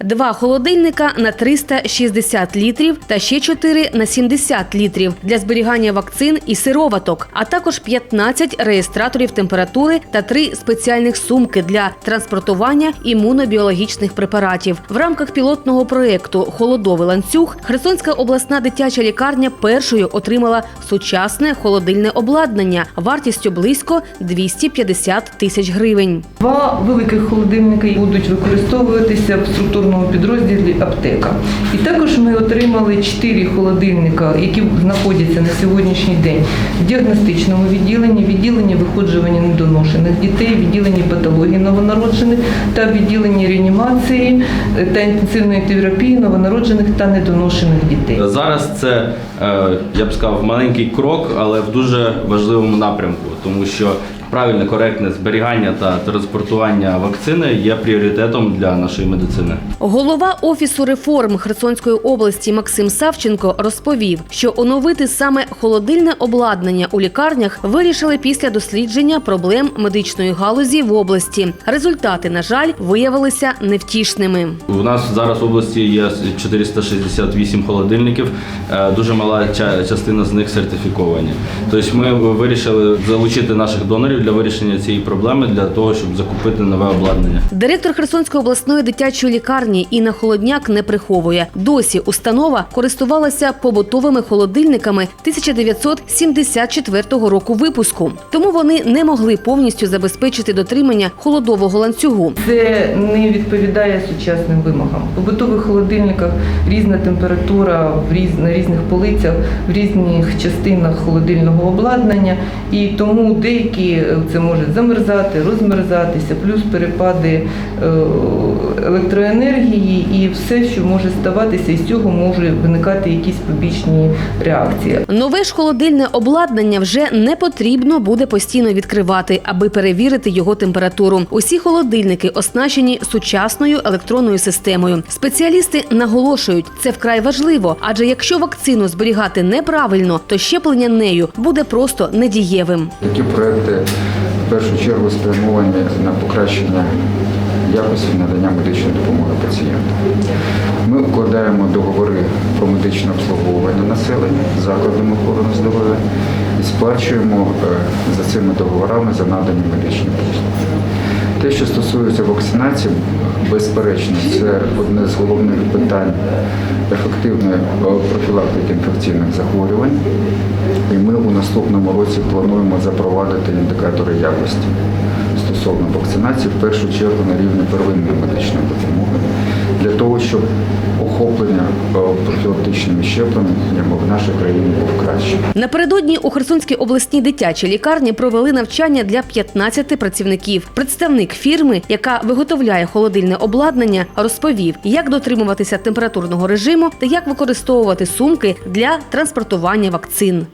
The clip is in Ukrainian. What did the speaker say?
Два холодильника на 360 літрів та ще 4 на 70 літрів для зберігання вакцин і сироваток, а також 15 реєстраторів температури та три спеціальних сумки для транспортування імунобіологічних препаратів. В рамках пілотного проєкту Холодовий ланцюг Херсонська обласна дитяча лікарня першою отримала сучасне холодильне обладнання вартістю близько 250 тисяч гривень. Два великих холодильники будуть використовуватися в структурному підрозділі аптека. І також ми отримали чотири холодильника, які знаходяться на сьогоднішній день в діагностичному відділенні, відділенні виходжування недоношених дітей, відділенні патології новонароджених та відділенні реанімації та інтенсивної терапії новонароджених та недоношених дітей. Зараз це, е, я б сказав, маленький крок, але в дуже важливому напрямку, тому що правильне, коректне зберігання та транспортування вакцини є пріоритетом для нашої медицини. Голова офісу реформ Херсонської області Максим Савченко розповів, що оновити саме холодильне обладнання у лікарнях вирішили після дослідження проблем медичної галузі в області. Результати, на жаль, виявилися невтішними. У нас зараз в області є 468 холодильників, е, дуже мала частина з них сертифіковані. Тобто ми вирішили залучити наших донорів для вирішення цієї проблеми для того, щоб закупити нове обладнання. Директор Херсонської обласної дитячої лікарні Інна Холодняк не приховує. Досі установа користувалася побутовими холодильниками 1974 року випуску. Тому вони не могли повністю забезпечити дотримання холодового ланцюгу. Це не відповідає сучасним вимогам. У побутових холодильниках різна температура в різ, на різних полицях, в різних частинах холодильного обладнання, і тому деякі е, це можуть замерзати, розмерзатися, плюс перепади е, електроенергії і все, що може ставатися, і з цього можуть виникати якісь побічні реакції. Нове ж холодильне обладнання вже не потрібно буде постійно відкривати, аби перевірити його температуру. Усі холодильники оснащені сучасною електронною системою. Спеціалісти наголошують, це вкрай важливо, адже якщо вакцину зберігати неправильно, то щеплення нею буде просто недієвим. Такі проекти в першу чергу спрямовані на покращення якості надання медичної допомоги пацієнтам. Ми укладаємо договори про медичне обслуговування населення закладами охорони здоров'я і сплачуємо е, за цими договорами за надані медичні послуги. Те, що стосується вакцинації, безперечно, це одне з головних питань ефективної е, профілактики інфекційних захворювань. І ми у наступному році плануємо запровадити індикатори якості стосовно вакцинації, в першу чергу на рівні первинної медичної допомоги, для того, щоб охоплення е, профілактичними щепленнями в нашій країні був краще. Напередодні у Херсонській обласній дитячій лікарні провели навчання для 15 працівників. Представник фірми, яка виготовляє холодильне обладнання, розповів, як дотримуватися температурного режиму та як використовувати сумки для транспортування вакцин.